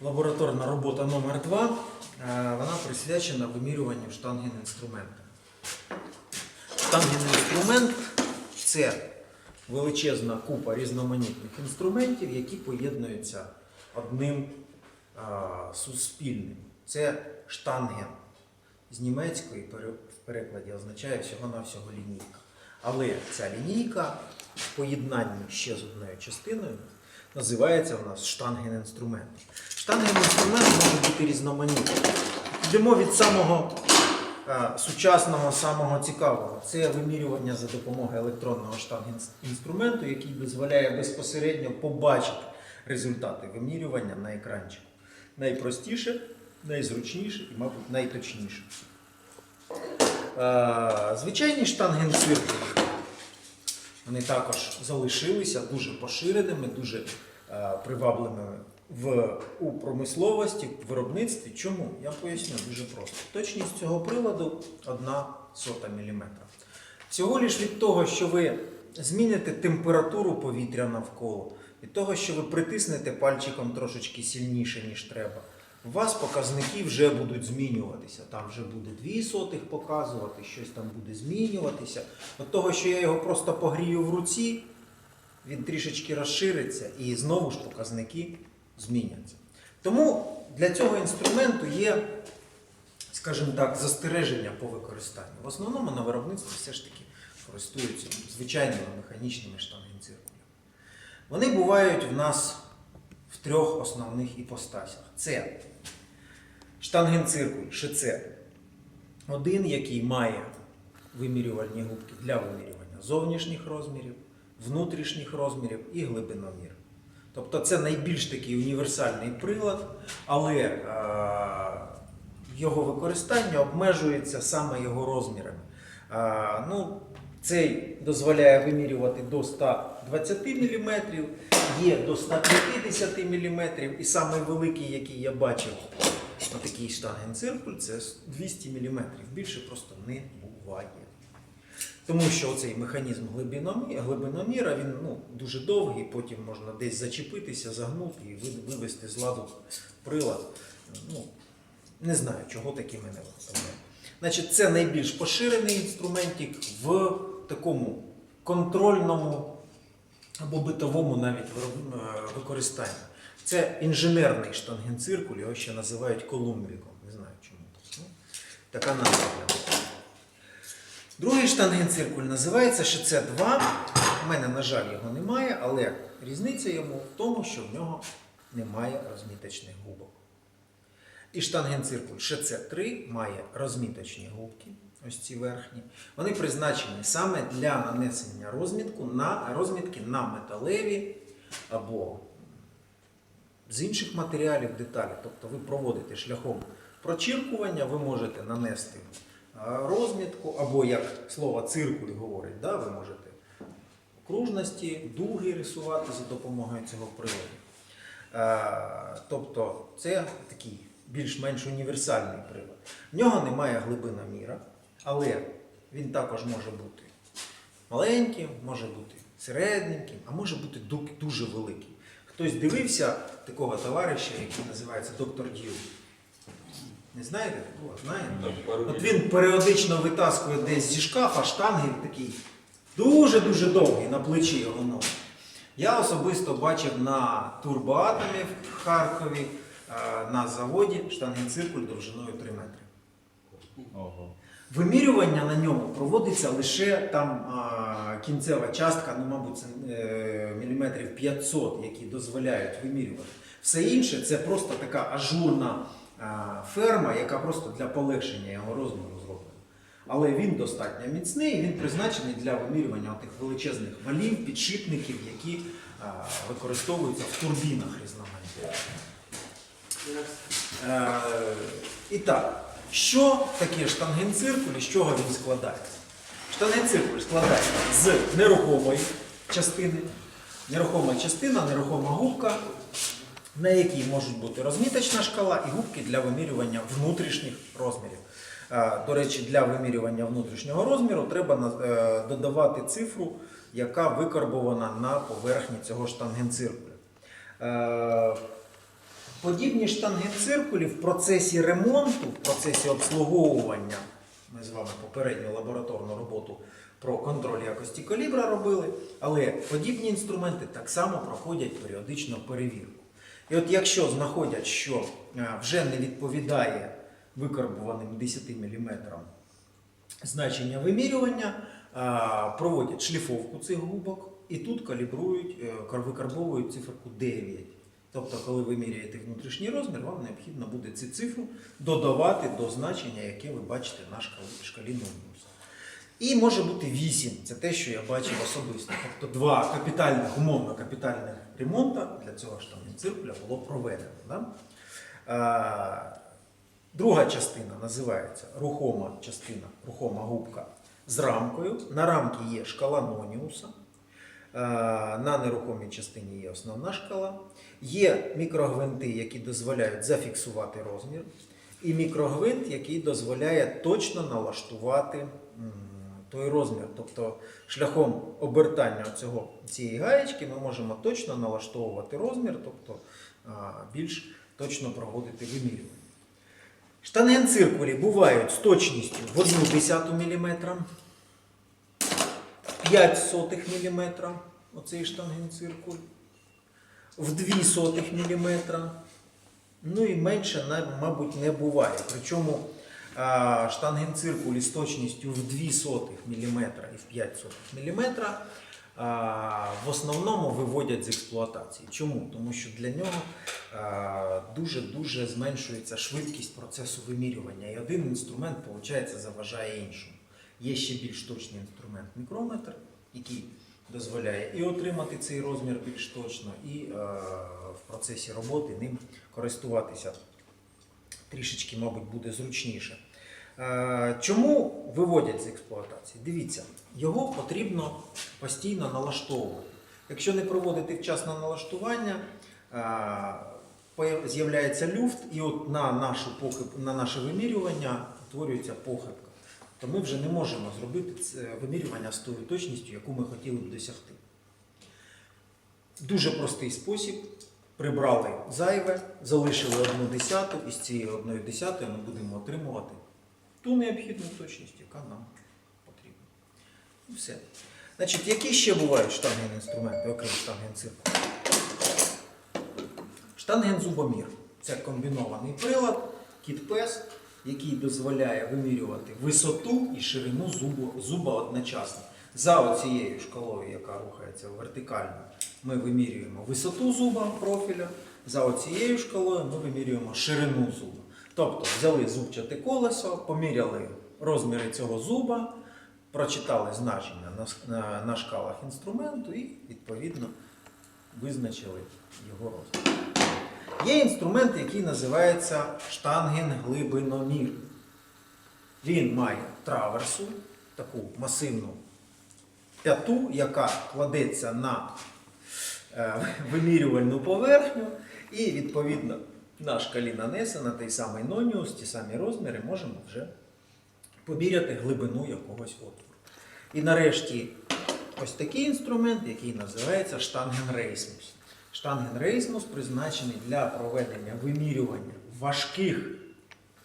Лабораторна робота номер 2 вона присвячена вимірюванню штангенінструмента. Штангенінструмент це величезна купа різноманітних інструментів, які поєднуються одним а, суспільним. Це штанген. З німецької в перекладі означає всього-навсього лінійка. Але ця лінійка в поєднанні ще з одною частиною називається у нас штангенінструмент. Штангенінструмент може бути різноманітний. Йдемо від самого е, сучасного, самого цікавого. Це вимірювання за допомогою електронного штангенінструменту, який дозволяє безпосередньо побачити результати вимірювання на екранчику. Найпростіше, найзручніше і, мабуть, найточніше. Е, Звичайні штангенциркулі, вони також залишилися дуже поширеними, дуже е, привабливими в, у промисловості, в виробництві. Чому? Я поясню дуже просто. Точність цього приладу 1 сота міліметра. Всього лиш від того, що ви зміните температуру повітря навколо, від того, що ви притиснете пальчиком трошечки сильніше, ніж треба, у вас показники вже будуть змінюватися. Там вже буде 2 сотих показувати, щось там буде змінюватися. От того, що я його просто погрію в руці, він трішечки розшириться і знову ж показники зміняться. Тому для цього інструменту є, скажімо так, застереження по використанню. В основному на виробництві все ж таки користуються звичайними механічними штангенциркулями. Вони бувають в нас в трьох основних іпостасях. Це штангенциркуль, шице. Один, який має вимірювальні губки для вимірювання зовнішніх розмірів, внутрішніх розмірів і глибиномір. Тобто це найбільш такий універсальний прилад, але е, його використання обмежується саме його розмірами. Е, ну, цей дозволяє вимірювати до 120 мм, є до 150 мм, і самий великий, який я бачив, на такий штангенциркуль, це 200 мм. Більше просто не буває. Тому що цей механізм глибиноміра він ну, дуже довгий, потім можна десь зачепитися, загнути і ви- вивести з ладу прилад. Ну, не знаю, чого такі мене виготовляють. Значить, це найбільш поширений інструментик в такому контрольному або битовому навіть е, використанні. Це інженерний штангенциркуль, його ще називають колумбіком. Не знаю чому. Ну, така назва. Другий штангенциркуль називається ШЦ2. У мене, на жаль, його немає, але різниця йому в тому, що в нього немає розміточних губок. І штангенциркуль ШЦ3 має розміточні губки, ось ці верхні. Вони призначені саме для нанесення розмітку на, розмітки на металеві або з інших матеріалів деталі. Тобто ви проводите шляхом прочіркування, ви можете нанести розмітку, або як слово циркуль говорить, да, ви можете окружності, дуги рисувати за допомогою цього приладу. Тобто це такий більш-менш універсальний прилад. В нього немає глибиноміра, але він також може бути маленьким, може бути середненьким, а може бути дуже великим. Хтось дивився такого товариша, який називається доктор Дью. Не знаєте такого? Знаєте? От він періодично витаскує десь зі шкафа штангель такий дуже-дуже довгий на плечі його ноги. Я особисто бачив на турбоатомі в Харкові е, на заводі штангенциркуль довжиною 3 метри. Ого. Вимірювання на ньому проводиться лише там а, кінцева частка, ну, мабуть, це е, міліметрів 500, які дозволяють вимірювати. Все інше це просто така ажурна а, ферма, яка просто для полегшення його розміру зроблена. Але він достатньо міцний, він призначений для вимірювання тих величезних валів, підшипників, які а, використовуються в турбінах різноманітних. Е, І так, що таке штангенциркуль і з чого він складається? Штангенциркуль складається з нерухомої частини. Нерухома частина, нерухома губка, на якій можуть бути розміточна шкала і губки для вимірювання внутрішніх розмірів. Е, До речі, для вимірювання внутрішнього розміру треба е, додавати цифру яка викарбована на поверхні цього штангенциркуля. Е, Подібні штангенциркулі в процесі ремонту, в процесі обслуговування, ми з вами попередню лабораторну роботу про контроль якості калібра робили, але подібні інструменти так само проходять періодично перевірку. І от якщо знаходять, що е, вже не відповідає викарбуваним 10 мм значення вимірювання, проводять шліфовку цих губок і тут калібрують, е, викарбовують циферку 9. Тобто, коли ви міряєте внутрішній розмір, вам необхідно буде цю цифру додавати до значення, яке ви бачите на шкалі, Нобіуса. І може бути 8. Це те, що я бачив особисто. Тобто два капітальних, умовно капітальних ремонта для цього штангенциркуля було проведено. Да? А, Друга частина називається рухома частина, рухома губка з рамкою. На рамці є шкала Ноніуса. Е, На нерухомій частині є основна шкала. Є мікрогвинти, які дозволяють зафіксувати розмір. І мікрогвинт, який дозволяє точно налаштувати той розмір. Тобто шляхом обертання цього, цієї гаєчки ми можемо точно налаштовувати розмір, тобто більш точно проводити вимірювання. Штангенциркулі бувають з точністю в 1 мм, 5 сотих мм, оцей штангенциркуль, в 2 сотих мм, ну і менше, мабуть, не буває. Причому а, штангенциркулі з точністю в 2 сотих мм і в 5 сотих мм в основному виводять з експлуатації. Чому? Тому що для нього дуже-дуже зменшується швидкість процесу вимірювання. І один інструмент, виходить, заважає іншому. Є ще більш точний інструмент мікрометр, який дозволяє і отримати цей розмір більш точно, і е, в процесі роботи ним користуватися трішечки, мабуть, буде зручніше. Е, Чому виводять з експлуатації? Дивіться, його потрібно постійно налаштовувати. Якщо не проводити вчасне налаштування, е, з'являється люфт, і от на, нашу похиб, на наше вимірювання утворюється похибка. То ми вже не можемо зробити це вимірювання з тою точністю, яку ми хотіли б досягти. Дуже простий спосіб. Прибрали зайве, залишили одну десяту, і з цієї одної десятої ми будемо отримувати ту необхідну точність, яка нам потрібна. І все. Значить, які ще бувають штангенні інструменти, окрім штангенцирку? Штангензубомір це комбінований прилад, кіт-пес, який дозволяє вимірювати висоту і ширину зубу, зуба одночасно. За оцією шкалою, яка рухається вертикально, ми вимірюємо висоту зуба профіля, за оцією шкалою ми вимірюємо ширину зуба. Тобто взяли зубчате колесо, поміряли розміри цього зуба, прочитали значення на, шкалах інструменту і відповідно визначили його розмір. Є інструмент, який називається штангенглибиномір. Він має траверсу, таку масивну п'яту, яка кладеться на е, вимірювальну поверхню, і відповідно на шкалі нанесена той самий ноніус, ті самі розміри, можемо вже поміряти глибину якогось отвору. І нарешті ось такий інструмент, який називається штангенрейсмус. Штангенрейсмус призначений для проведення вимірювання важких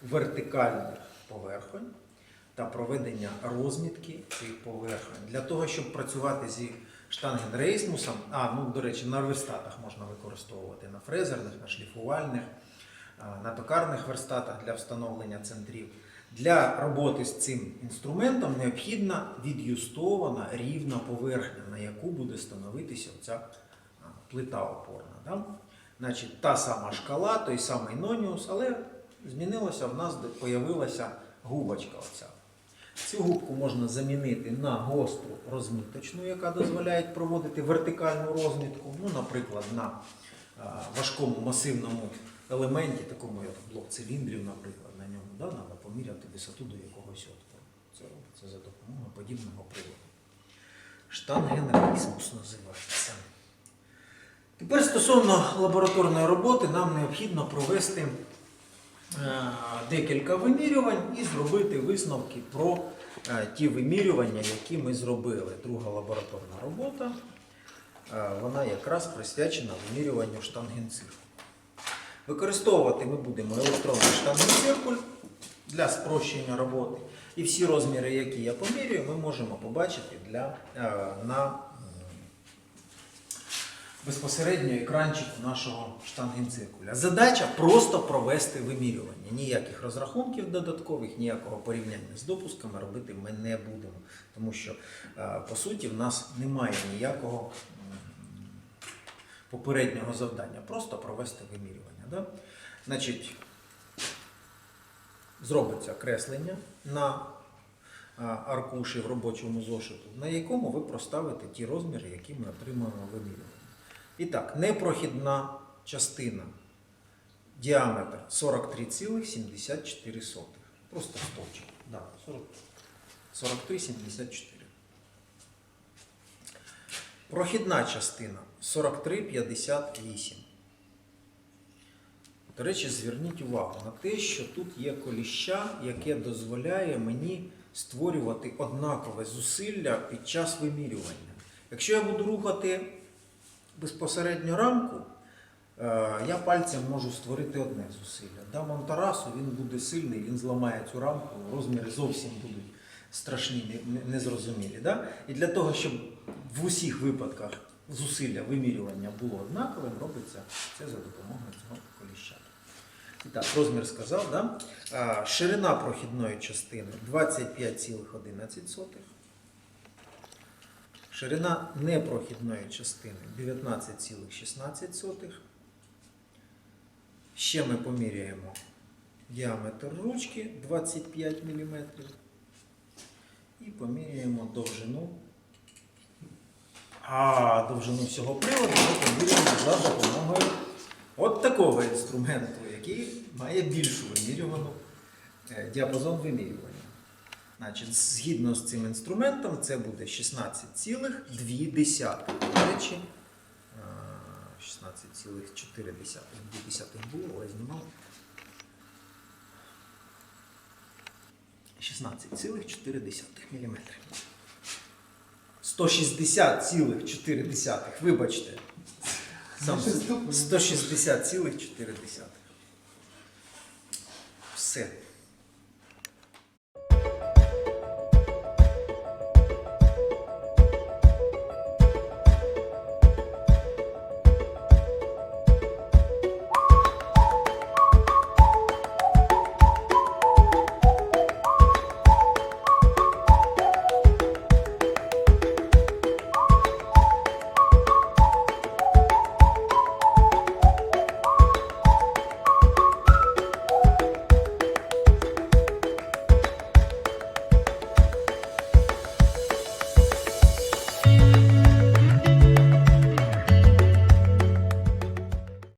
вертикальних поверхонь та проведення розмітки цих поверхонь. Для того, щоб працювати зі штангенрейсмусом, а, ну, до речі, на верстатах можна використовувати на фрезерних, на шліфувальних, на токарних верстатах для встановлення центрів. Для роботи з цим інструментом необхідна від'юстована рівна поверхня, на яку буде становитися ця плита опорна. Да? Значить, та сама шкала, той самий ноніус, але змінилося в нас, де появилася губочка. Оця. Цю губку можна замінити на гостру розміточну, яка дозволяє проводити вертикальну розмітку, ну, наприклад, на важкому масивному елементі, такому як блок циліндрів, наприклад, на ньому да, треба поміряти висоту до якогось отвору. Це робиться за допомогою подібного приладу. Штангенрейсмус називається. Тепер стосовно лабораторної роботи нам необхідно провести е, декілька вимірювань і зробити висновки про е, ті вимірювання, які ми зробили. Друга лабораторна робота, е, вона якраз присвячена вимірюванню штангенциркулю. Використовувати ми будемо електронний штангенциркуль для спрощення роботи. І всі розміри, які я помірюю, ми можемо побачити для, на безпосередньо екранчику нашого штангенциркуля. Задача просто провести вимірювання. Ніяких розрахунків додаткових, ніякого порівняння з допусками робити ми не будемо. Тому що, е, по суті, в нас немає ніякого попереднього завдання. Просто провести вимірювання. Да? Значить, зробиться креслення на аркуші в робочому зошиту, на якому ви проставите ті розміри, які ми отримуємо вимірювання. І так, непрохідна частина. Діаметр 43,74. Просто стовпчик. Да, 43,74. Прохідна частина 43,58. До речі, зверніть увагу на те, що тут є коліща, яке дозволяє мені створювати однакове зусилля під час вимірювання. Якщо я буду рухати безпосередньо рамку, е, я пальцем можу створити одне зусилля. Дам Монтарасу, він буде сильний, він зламає цю рамку, розміри зовсім будуть страшні, не- не- незрозумілі. Да? І для того, щоб в усіх випадках зусилля вимірювання було однаковим, робиться це за допомогою цього коліща. Так, розмір сказав, да? Ширина прохідної частини 25,11. Ширина непрохідної частини 19,16. Ще ми поміряємо діаметр ручки 25 мм. І поміряємо довжину. А довжину всього приводу ми поміряємо за допомогою от такого інструменту, який має більшу вимірювану е, діапазон вимірювання. Значить, згідно з цим інструментом, це буде 16,2. До речі, е, 16,4 десятих було, але знімав. 16,4 мм. 160,4, вибачте. 160,4. Все.